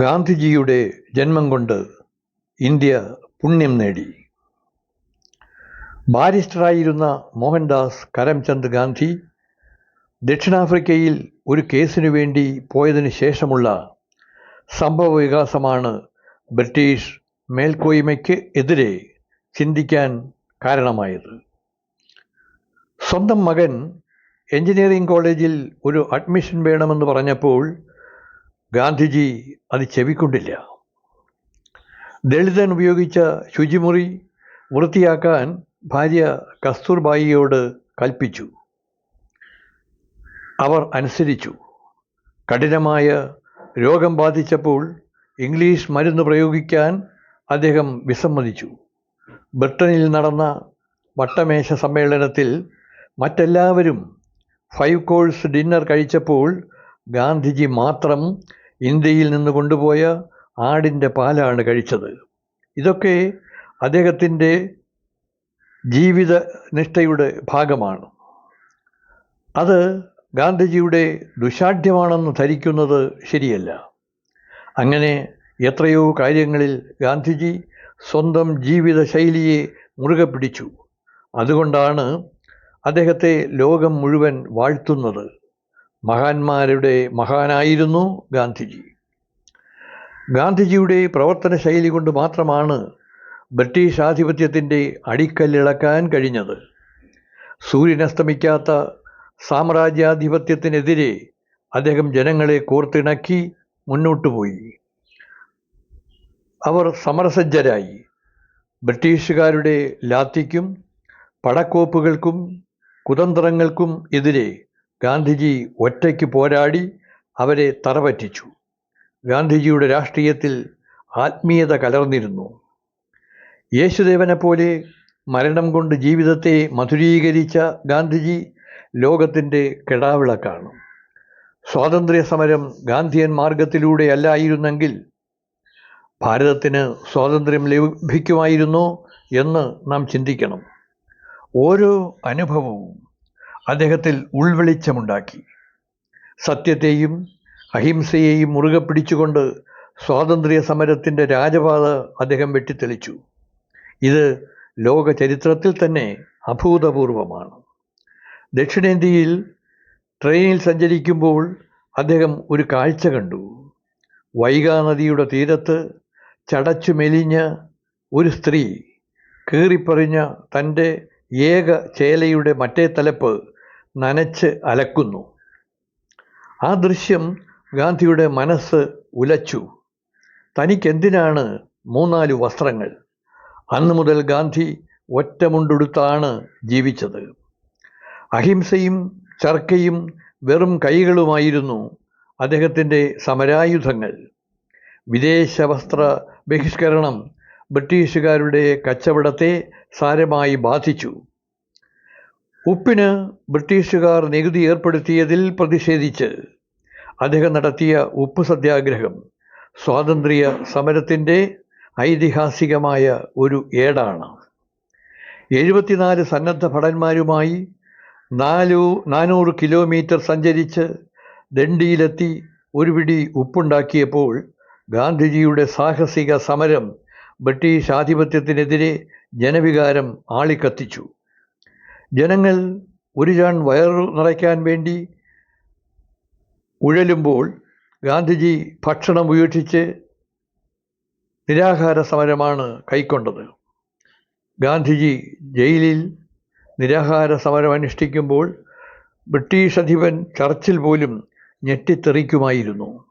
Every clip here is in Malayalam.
ഗാന്ധിജിയുടെ ജന്മം കൊണ്ട് ഇന്ത്യ പുണ്യം നേടി. ബാരിസ്റ്ററായിരുന്ന മോഹൻദാസ് കരംചന്ദ് ഗാന്ധി ദക്ഷിണാഫ്രിക്കയിൽ ഒരു കേസിനു വേണ്ടി പോയതിനു ശേഷമുള്ള സംഭവ വികാസമാണ് ബ്രിട്ടീഷ് മേൽക്കോയ്മയ്ക്ക് എതിരെ ചിന്തിക്കാൻ കാരണമായത്. സ്വന്തം മകൻ എഞ്ചിനീയറിംഗ് കോളേജിൽ ഒരു അഡ്മിഷൻ വേണമെന്ന് പറഞ്ഞപ്പോൾ ഗാന്ധിജി അത് ചെവിക്കൊണ്ടില്ല. ദളിതൻ ഉപയോഗിച്ച ശുചിമുറി വൃത്തിയാക്കാൻ ഭാര്യ കസ്തൂർബായിയോട് കൽപ്പിച്ചു. അവർ അനുസരിച്ചു. കഠിനമായ രോഗം ബാധിച്ചപ്പോൾ ഇംഗ്ലീഷ് മരുന്ന് പ്രയോഗിക്കാൻ അദ്ദേഹം വിസമ്മതിച്ചു. ബ്രിട്ടനിൽ നടന്ന വട്ടമേശ സമ്മേളനത്തിൽ മറ്റെല്ലാവരും ഫൈവ് കോഴ്സ് ഡിന്നർ കഴിച്ചപ്പോൾ ഗാന്ധിജി മാത്രം ഇന്ത്യയിൽ നിന്ന് കൊണ്ടുപോയ ആടിന്റെ പാലാണ് കഴിച്ചത്. ഇതൊക്കെ അദ്ദേഹത്തിന്റെ ജീവിത നിഷ്ഠയുടെ ഭാഗമാണ്. അത് ഗാന്ധിജിയുടെ ദുശാഠ്യമാണെന്ന് ധരിക്കുന്നത് ശരിയല്ല. അങ്ങനെ എത്രയോ കാര്യങ്ങളിൽ ഗാന്ധിജി സ്വന്തം ജീവിത ശൈലിയെ മുറുകെ പിടിച്ചു. അതുകൊണ്ടാണ് അദ്ദേഹത്തെ ലോകം മുഴുവൻ വാഴ്ത്തുന്നത്. മഹാന്മാരുടെ മഹാനായിരുന്നു ഗാന്ധിജി. ഗാന്ധിജിയുടെ പ്രവർത്തന ശൈലി കൊണ്ട് മാത്രമാണ് ബ്രിട്ടീഷ് ആധിപത്യത്തിന്റെ അടിക്കല്ലിളക്കാൻ കഴിഞ്ഞത്. സൂര്യനസ്തമിക്കാത്ത സാമ്രാജ്യാധിപത്യത്തിനെതിരെ അദ്ദേഹം ജനങ്ങളെ കോർത്തിണക്കി മുന്നോട്ടു പോയി. അവർ സമരസജ്ജരായി. ബ്രിട്ടീഷുകാരുടെ ലാത്തിക്കും പടക്കോപ്പുകൾക്കും കുതന്ത്രങ്ങൾക്കും എതിരെ ഗാന്ധിജി ഒറ്റയ്ക്ക് പോരാടി അവരെ തറപറ്റിച്ചു. ഗാന്ധിജിയുടെ രാഷ്ട്രീയത്തിൽ ആത്മീയത കലർന്നിരുന്നു. യേശുദേവനെ പോലെ മരണം കൊണ്ട് ജീവിതത്തെ മധുരീകരിച്ച ഗാന്ധിജി ലോകത്തിന്റെ കെടാവിളക്കാണ്. സ്വാതന്ത്ര്യ സമരം ഗാന്ധിയൻ മാർഗത്തിലൂടെ അല്ലായിരുന്നെങ്കിൽ ഭാരതത്തിന് സ്വാതന്ത്ര്യം ലഭിക്കുമായിരുന്നോ എന്ന് നാം ചിന്തിക്കണം. ഓരോ അനുഭവവും അദ്ദേഹത്തിൽ ഉൾവെളിച്ചമുണ്ടാക്കി. സത്യത്തെയും അഹിംസയെയും മുറുകെ പിടിച്ചുകൊണ്ട് സ്വാതന്ത്ര്യ സമരത്തിന്റെ രാജപാത അദ്ദേഹം വെട്ടിത്തെളിച്ചു. ഇത് ലോക ചരിത്രത്തിൽ തന്നെ അഭൂതപൂർവമാണ്. ദക്ഷിണേന്ത്യയിൽ ട്രെയിനിൽ സഞ്ചരിക്കുമ്പോൾ അദ്ദേഹം ഒരു കാഴ്ച കണ്ടു. വൈകാനദിയുടെ തീരത്ത് ചടച്ചു മെലിഞ്ഞ ഒരു സ്ത്രീ കീറിപ്പറിഞ്ഞ തന്റെ ഏക ചേലയുടെ മറ്റേ തലപ്പ് നനച്ച് അലക്കുന്നു. ആ ദൃശ്യം ഗാന്ധിയുടെ മനസ്സ് ഉലച്ചു. തനിക്കെന്തിനാണ് മൂന്നാൽ വസ്ത്രങ്ങൾ? അന്നു മുതൽ ഗാന്ധി ഒറ്റമുണ്ടെടുത്താണ് ജീവിച്ചത്. അഹിംസയും ചർക്കയും വെറും കൈകളുമായിരുന്നു അദ്ദേഹത്തിന്റെ സമരായുധങ്ങൾ. വിദേശ വസ്ത്ര ബഹിഷ്കരണം ബ്രിട്ടീഷുകാരുടെ കച്ചവടത്തെ സാരമായി ബാധിച്ചു. ഉപ്പിന് ബ്രിട്ടീഷുകാർ നികുതി ഏർപ്പെടുത്തിയതിൽ പ്രതിഷേധിച്ച് അദ്ദേഹം നടത്തിയ ഉപ്പ് സത്യാഗ്രഹം സ്വാതന്ത്ര്യ സമരത്തിന്റെ ഐതിഹാസികമായ ഒരു ഏടാണ്. എഴുപത്തിനാല് സന്നദ്ധ ഭടന്മാരുമായി നാലു നാനൂറ് കിലോമീറ്റർ സഞ്ചരിച്ച് ദണ്ഡിയിലെത്തി ഒരു പിടി ഉപ്പുണ്ടാക്കിയപ്പോൾ ഗാന്ധിജിയുടെ സാഹസിക സമരം ബ്രിട്ടീഷ് ആധിപത്യത്തിനെതിരെ ജനവികാരം ആളിക്കത്തിച്ചു. ജനങ്ങൾ ഒരു ചാൺ വയറു നിറയ്ക്കാൻ വേണ്ടി ഉഴലുമ്പോൾ ഗാന്ധിജി ഭക്ഷണം ഉപേക്ഷിച്ച് നിരാഹാര സമരമാണ് കൈക്കൊണ്ടത്. ഗാന്ധിജി ജയിലിൽ നിരാഹാര സമരം അനുഷ്ഠിക്കുമ്പോൾ ബ്രിട്ടീഷ് അധിപൻ ചർച്ചിൽ പോലും ഞെട്ടിത്തെറിക്കുമായിരുന്നു.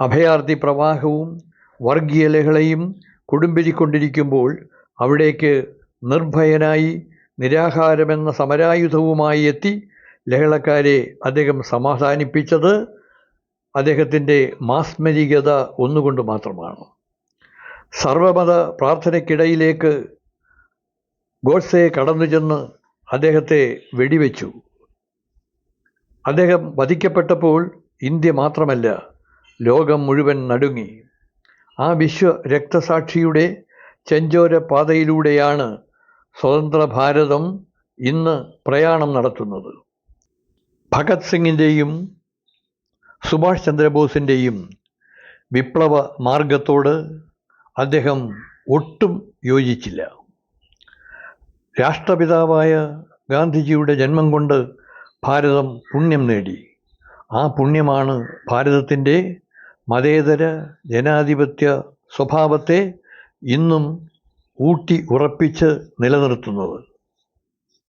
അഭയാർത്ഥി പ്രവാഹവും വർഗീയ ലഹളയും കൊടുമ്പിരിക്കൊണ്ടിരിക്കുമ്പോൾ അവിടേക്ക് നിർഭയനായി നിരാഹാരമെന്ന സമരായുധവുമായി എത്തി ലഹളക്കാരെ അദ്ദേഹം സമാധാനിപ്പിച്ചത് അദ്ദേഹത്തിന്റെ മാസ്മരികത ഒന്നുകൊണ്ട് മാത്രമാണ്. സർവമത പ്രാർത്ഥനയ്ക്കിടയിലേക്ക് ഗോഡ്സെ കടന്നു ചെന്ന് അദ്ദേഹത്തെ വെടിവെച്ചു. അദ്ദേഹം വധിക്കപ്പെട്ടപ്പോൾ ഇന്ത്യ മാത്രമല്ല ലോകം മുഴുവൻ നടുങ്ങി. ആ വിശ്വ രക്തസാക്ഷിയുടെ ചെഞ്ചോര പാതയിലൂടെയാണ് സ്വതന്ത്ര ഭാരതം ഇന്ന് പ്രയാണം നടത്തുന്നത്. ഭഗത് സിംഗിന്റെയും സുഭാഷ് ചന്ദ്രബോസിന്റെയും വിപ്ലവ മാർഗത്തോട് അദ്ദേഹം ഒട്ടും യോജിച്ചില്ല. രാഷ്ട്രപിതാവായ ഗാന്ധിജിയുടെ ജന്മം കൊണ്ട് ഭാരതം പുണ്യം നേടി. ആ പുണ്യമാണ് ഭാരതത്തിന്റെ മതേതര ജനാധിപത്യ സ്വഭാവത്തെ ഇന്നും ഊട്ടി ഉറപ്പിച്ച് നിലനിർത്തുന്നത്.